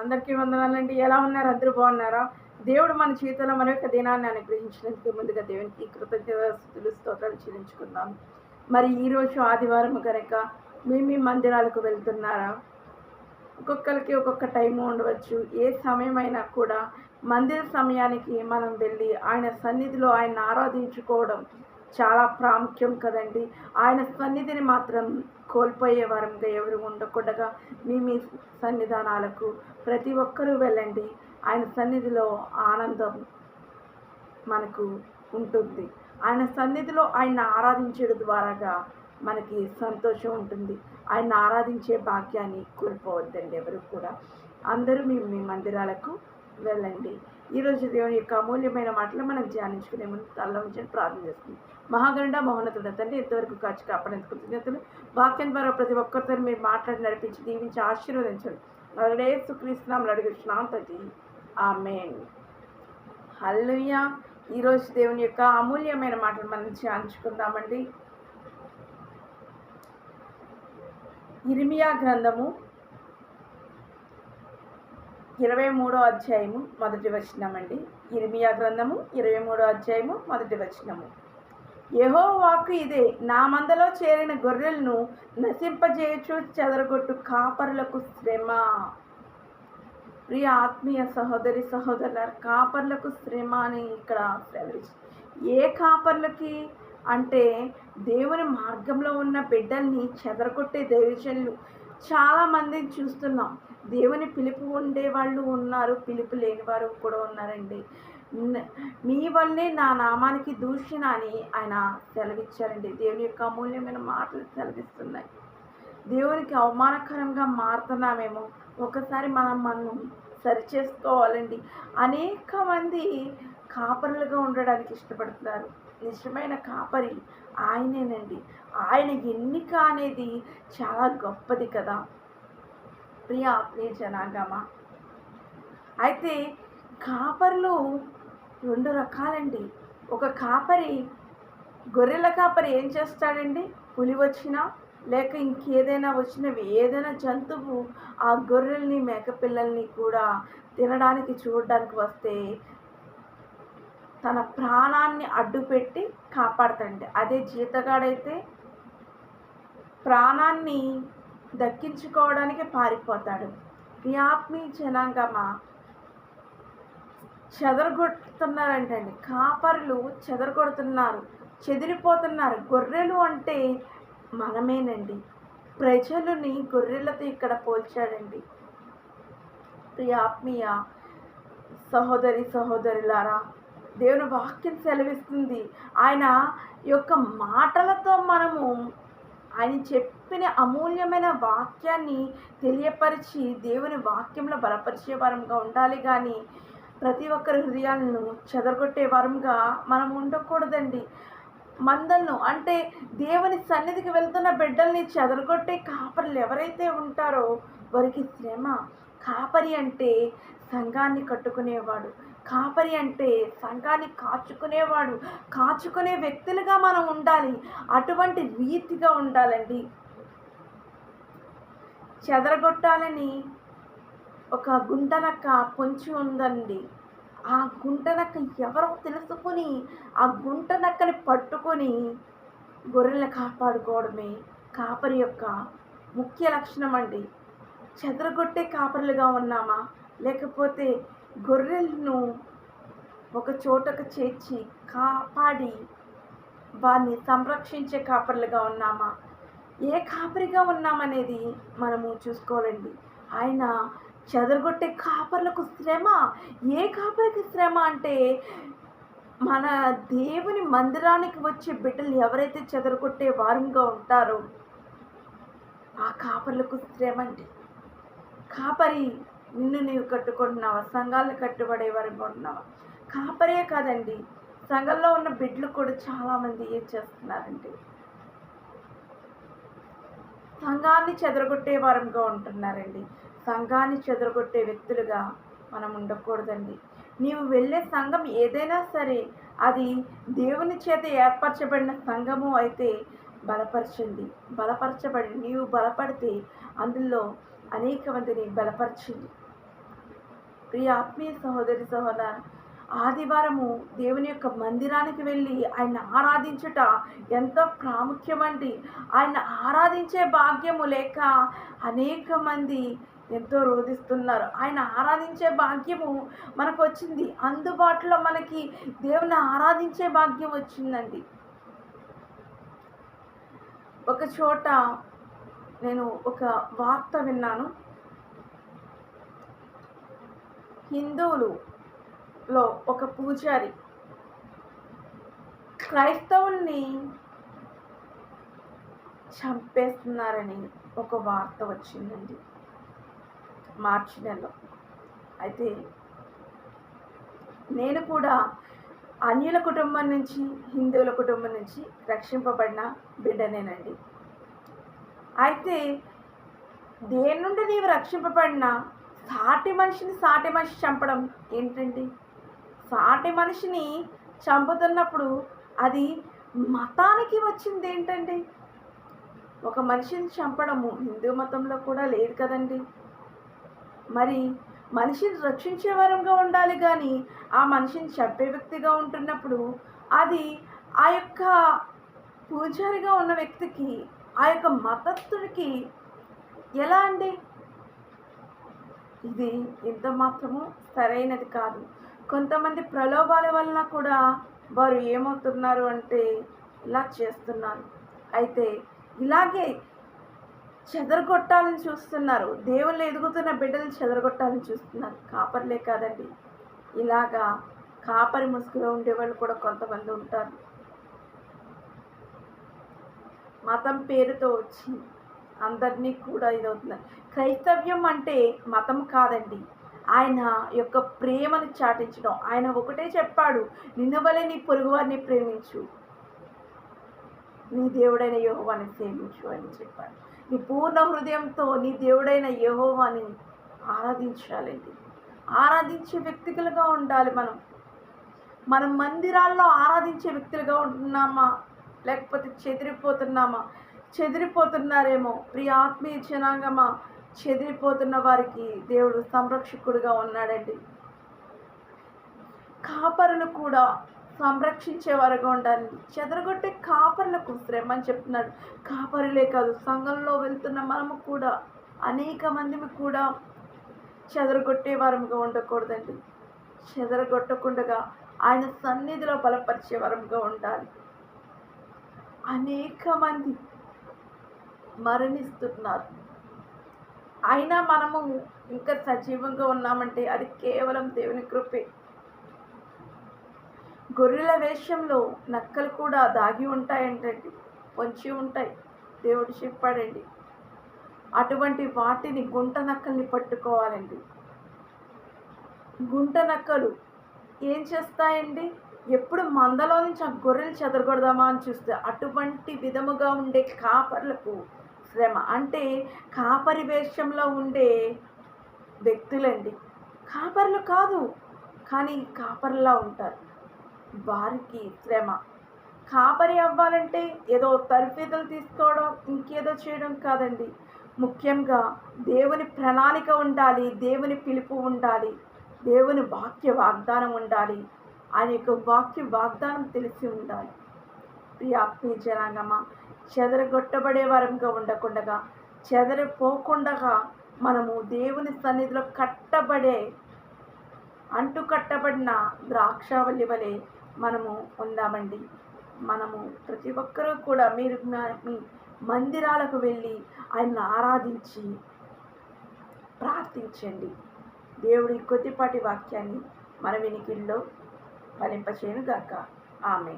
అందరికీ వందనాలండి ఎలా ఉన్నారు? అందరూ బాగున్నారా? దేవుడు మన జీవితంలో మన యొక్క దినాన్ని అనుగ్రహించినందుకు ముందుగా దేవునికి కృతజ్ఞతలు స్తోత్రాలు చెల్లించుకుందాం. మరి ఈరోజు ఆదివారం కనుక మీ మీ మందిరాలకు వెళ్తున్నారా? ఒక్కొక్కరికి ఒక్కొక్క టైం ఉండవచ్చు. ఏ సమయమైనా కూడా మందిర సమయానికి మనం వెళ్ళి ఆయన సన్నిధిలో ఆయన ఆరాధించుకోవడం చాలా ప్రాముఖ్యం కదండి. ఆయన సన్నిధిని మాత్రం కోల్పోయే వారంగా ఎవరు ఉండకుండా మీ మీ సన్నిధానాలకు ప్రతి ఒక్కరూ వెళ్ళండి. ఆయన సన్నిధిలో ఆనందం మనకు ఉంటుంది. ఆయన సన్నిధిలో ఆయన ఆరాధించడం ద్వారాగా మనకి సంతోషం ఉంటుంది. ఆయన ఆరాధించే భాగ్యాన్ని కోల్పోవద్దండి ఎవరు కూడా. అందరూ మీ మీ మందిరాలకు వెళ్ళండి. ఈరోజు దేవుని యొక్క అమూల్యమైన మాటలు మనం ధ్యానించుకునే ముందు తల్ల ప్రార్థన చేస్తుంది మహాగరుడ మహోన్నతుడ తండ్రి ఎంతవరకు కాచి కాపాడేందుకు కృతజ్ఞతలు. వాక్యం ద్వారా ప్రతి ఒక్కరితో మీరు మాట్లాడి నడిపించి దీవించి ఆశీర్వదించండి. అలాగే సుక్రీస్తున్నాం అడుగుతున్నాం తండ్రి. ఆమెన్. హల్లుయ ఈరోజు దేవుని యొక్క అమూల్యమైన మాటలు మనం ధ్యానించుకుందామండి. ఇరిమియా గ్రంథము ఇరవై మూడో అధ్యాయము మొదటి వచనమండి. ఇరిమియా గ్రంథము ఇరవై మూడో అధ్యాయము మొదటి వచనము. యహో వాక్కు ఇదే నా మందలో చేరిన గొర్రెలను నశింపజేయచు చెదరగొట్టు కాపరులకు శ్రమ. ప్రియ ఆత్మీయ సహోదరి సహోదరుల కాపర్లకు శ్రమ అని ఇక్కడ ఏ కాపర్లకి? అంటే దేవుని మార్గంలో ఉన్న బిడ్డల్ని చెదరగొట్టే దైవజనులు చాలామందిని చూస్తున్నాం. దేవుని పిలుపు ఉండే వాళ్ళు ఉన్నారు పిలుపు లేని వారు కూడా ఉన్నారండి. మీ వల్లే నా నామానికి దూషణ అని ఆయన సెలవిచ్చారండి. దేవుని యొక్క అమూల్యమైన మాటలు సెలవిస్తున్నాయి. దేవునికి అవమానకరంగా మారుతున్నామేమో ఒకసారి మనం మనం సరిచేసుకోవాలండి. అనేక మంది కాపరులుగా ఉండడానికి ఇష్టపడుతున్నారు. నిజమైన కాపరి ఆయనేనండి. ఆయన ఎన్నిక అనేది చాలా గొప్పది కదా. ప్రియ ప్రియ జనాగమ. అయితే కాపర్లు రెండు రకాలండి. ఒక కాపరి గొర్రెల కాపరి ఏం చేస్తాడండి? పులి వచ్చినా లేక ఇంకేదైనా వచ్చినవి ఏదైనా జంతువు ఆ గొర్రెల్ని మేకపిల్లల్ని కూడా తినడానికి చూడడానికి వస్తే తన ప్రాణాన్ని అడ్డుపెట్టి కాపాడతాడండి. అదే జీతగాడైతే ప్రాణాన్ని దక్కించుకోవడానికి పారిపోతాడు. ఈ ఆత్మీయ జనాంగమా చెదరగొడుతున్నారంటండి. కాపర్లు చెదరగొడుతున్నారు చెదిరిపోతున్నారు. గొర్రెలు అంటే మనమేనండి. ప్రజలని గొర్రెలతో ఇక్కడ పోల్చాడండి. ప్రియాత్మీయ సహోదరి సహోదరులారా దేవుని వాక్యం సెలవిస్తుంది. ఆయన యొక్క మాటలతో మనము ఆయన చెప్పిన అమూల్యమైన వాక్యాన్ని తెలియపరిచి దేవుని వాక్యంలో బలపరిచే వారంగా ఉండాలి కానీ ప్రతి ఒక్కరి హృదయాలను చెదరగొట్టే వారంగా మనం ఉండకూడదండి. మందలను అంటే దేవుని సన్నిధికి వెళ్తున్న బిడ్డల్ని చెదరగొట్టే కాపరులు ఎవరైతే ఉంటారో వారికి శ్రమ. కాపరి అంటే సంఘాన్ని కట్టుకునేవాడు. కాపరి అంటే సంఘాన్ని కాచుకునేవాడు కాచుకునే వ్యక్తులుగా మనం ఉండాలి. అటువంటి రీతిగా ఉండాలండి. చెదరగొట్టాలని ఒక గుంటనక్క పొంచి ఉందండి. ఆ గుంటనక్క ఎవరో తెలుసుకొని ఆ గుంటనక్కని పట్టుకొని గొర్రెలను కాపాడుకోవడమే కాపరి యొక్క ముఖ్య లక్షణం అండి చెదరగొట్టే కాపరులుగా ఉన్నామా? లేకపోతే గొర్రెలను ఒక చోటకు చేర్చి కాపాడి వారిని సంరక్షించే కాపరులుగా ఉన్నామా? ఏ కాపరిగా ఉన్నామనేది మనము చూసుకోవాలండి. ఆయన చెదరగొట్టే కాపర్లకు శ్రమ. ఏ కాపరికి శ్రమ అంటే మన దేవుని మందిరానికి వచ్చే బిడ్డలు ఎవరైతే చెదరగొట్టే వారంగా ఉంటారో ఆ కాపర్లకు శ్రమ అండి. కాపరి నిన్ను నీవు కట్టుకుంటున్నావా? సంఘాలను కట్టుబడే వారికి ఉంటున్నావా? కాపరే కాదండి. సంఘంలో ఉన్న బిడ్లు కూడా చాలామంది ఏం చేస్తున్నారండి సంఘాన్ని చెదరగొట్టే వారంగా ఉంటున్నారండి. సంఘాన్ని చెదరగొట్టే వ్యక్తులుగా మనం ఉండకూడదండి. నీవు వెళ్ళే సంఘం ఏదైనా సరే అది దేవుని చేత ఏర్పరచబడిన సంఘము అయితే బలపరచండి బలపరచబడి నీవు బలపడితే అందులో అనేక మందిని బలపరచండి ప్రియ ఆత్మీయ సహోదరి సహోదర ఆదివారము దేవుని యొక్క మందిరానికి వెళ్ళి ఆయన ఆరాధించుట ఎంతో ప్రాముఖ్యమండి. ఆయన ఆరాధించే భాగ్యము లేక అనేక మంది ఎంతో రోధిస్తున్నారు. ఆయన ఆరాధించే భాగ్యము మనకు వచ్చింది. అందుబాటులో మనకి దేవుని ఆరాధించే భాగ్యం వచ్చిందండి. ఒక చోట నేను ఒక వార్త విన్నాను. హిందువులులో ఒక పూజారి. క్రైస్తవుల్ని చంపేస్తున్నారని ఒక వార్త వచ్చిందండి మార్చి నెలలో. అయితే నేను కూడా అన్యుల కుటుంబం నుంచి హిందువుల కుటుంబం నుంచి రక్షింపబడిన బిడ్డనేనండి. అయితే దేని నుండి నీవు రక్షింపబడిన సాటి మనిషిని సాటి మనిషి చంపడం ఏంటండి? సాటి మనిషిని చంపుతున్నప్పుడు అది మతానికి వచ్చింది ఏంటండి? ఒక మనిషిని చంపడము హిందూ మతంలో కూడా లేదు కదండి. మరి మనిషిని రక్షించే వరంగా ఉండాలి కానీ ఆ మనిషిని చంపే వ్యక్తిగా ఉంటున్నప్పుడు అది ఆ యొక్క పూజారిగా ఉన్న వ్యక్తికి ఆ యొక్క మతస్థుడికి ఎలా అండి? ఇది ఎంత మాత్రము సరైనది కాదు. కొంతమంది ప్రలోభాల వలన కూడా వారు ఏమవుతున్నారు అంటే ఇలా చేస్తున్నారు. అయితే ఇలాగే చెదరగొట్టాలని చూస్తున్నారు. దేవుళ్ళు ఎదుగుతున్న బిడ్డలు చెదరగొట్టాలని చూస్తున్నారు. కాపర్లే కాదండి. ఇలాగా కాపరి ముసుగులో ఉండేవాళ్ళు కూడా కొంతమంది ఉంటారు. మతం పేరుతో వచ్చి అందరినీ కూడా ఇదవుతున్నారు. క్రైస్తవ్యం అంటే మతం కాదండి. ఆయన యొక్క ప్రేమను చాటించడం. ఆయన ఒకటే చెప్పాడు నిన్ను వలె నీ పొరుగువారిని ప్రేమించు. నీ దేవుడైన యహోవాని ప్రేమించు అని చెప్పాడు. నీ పూర్ణ హృదయంతో నీ దేవుడైన యహోవాని ఆరాధించాలండి. ఆరాధించే వ్యక్తులుగా ఉండాలి మనం. మనం మందిరాల్లో ఆరాధించే వ్యక్తులుగా ఉంటున్నామా? లేకపోతే చెదిరిపోతున్నామా? చెదిరిపోతున్నారేమో. ప్రియ ఆత్మీయ జనాంగమా? చెదిరిపోతున్న వారికి దేవుడు సంరక్షకుడుగా ఉన్నాడండి. కాపరులు కూడా సంరక్షించేవారుగా ఉండాలి. చెదరగొట్టే కాపరులకు శ్రమని చెప్తున్నాడు. కాపరులే కాదు సంఘంలో వెళ్తున్న మనము కూడా అనేక మందిని కూడా చెదరగొట్టే వారముగా ఉండకూడదండి. చెదరగొట్టకుండా ఆయన సన్నిధిలో బలపరిచే వరముగా ఉండాలి. అనేక మంది మరణిస్తున్నారు. అయినా మనము ఇంకా సజీవంగా ఉన్నామంటే అది కేవలం దేవుని కృపే. గొర్రెల వేషంలో నక్కలు కూడా దాగి ఉంటాయంటండి పొంచి ఉంటాయి. దేవుడు చెప్పాడండి అటువంటి వాటిని గుంట నక్కల్ని పట్టుకోవాలండి. గుంట నక్కలు ఏం చేస్తాయండి? ఎప్పుడు మందలో నుంచి ఆ గొర్రెలు చెదరగొడదామా అని చూస్తే అటువంటి విధముగా ఉండే కాపర్లకు శ్రమ. అంటే కాపరి వేషంలో ఉండే వ్యక్తులండి. కాపర్లు కాదు కానీ కాపర్లా ఉంటారు. వారికి శ్రమ. కాపరి అవ్వాలంటే ఏదో తరఫీదులు తీసుకోవడం ఇంకేదో చేయడం కాదండి. ముఖ్యంగా దేవుని ప్రణాళిక ఉండాలి దేవుని పిలుపు ఉండాలి దేవుని వాక్య వాగ్దానం ఉండాలి. ఆయన యొక్క వాక్య వాగ్దానం తెలిసి ఉండాలి. ప్రియాత్మీయ జనాంగమా చెదరగొట్టబడే వారంగా ఉండకుండా చెదరిపోకుండా మనము దేవుని సన్నిధిలో కట్టబడే అంటు కట్టబడిన ద్రాక్షావల్లి వలె మనము ఉందామండి. మనము ప్రతి ఒక్కరూ కూడా మీరు మీ మందిరాలకు వెళ్ళి ఆయన్ని ఆరాధించి ప్రార్థించండి. దేవుడి కొద్దిపాటి వాక్యాన్ని మన వెనికిల్లో ఫలింపచేయను గాక ఆమె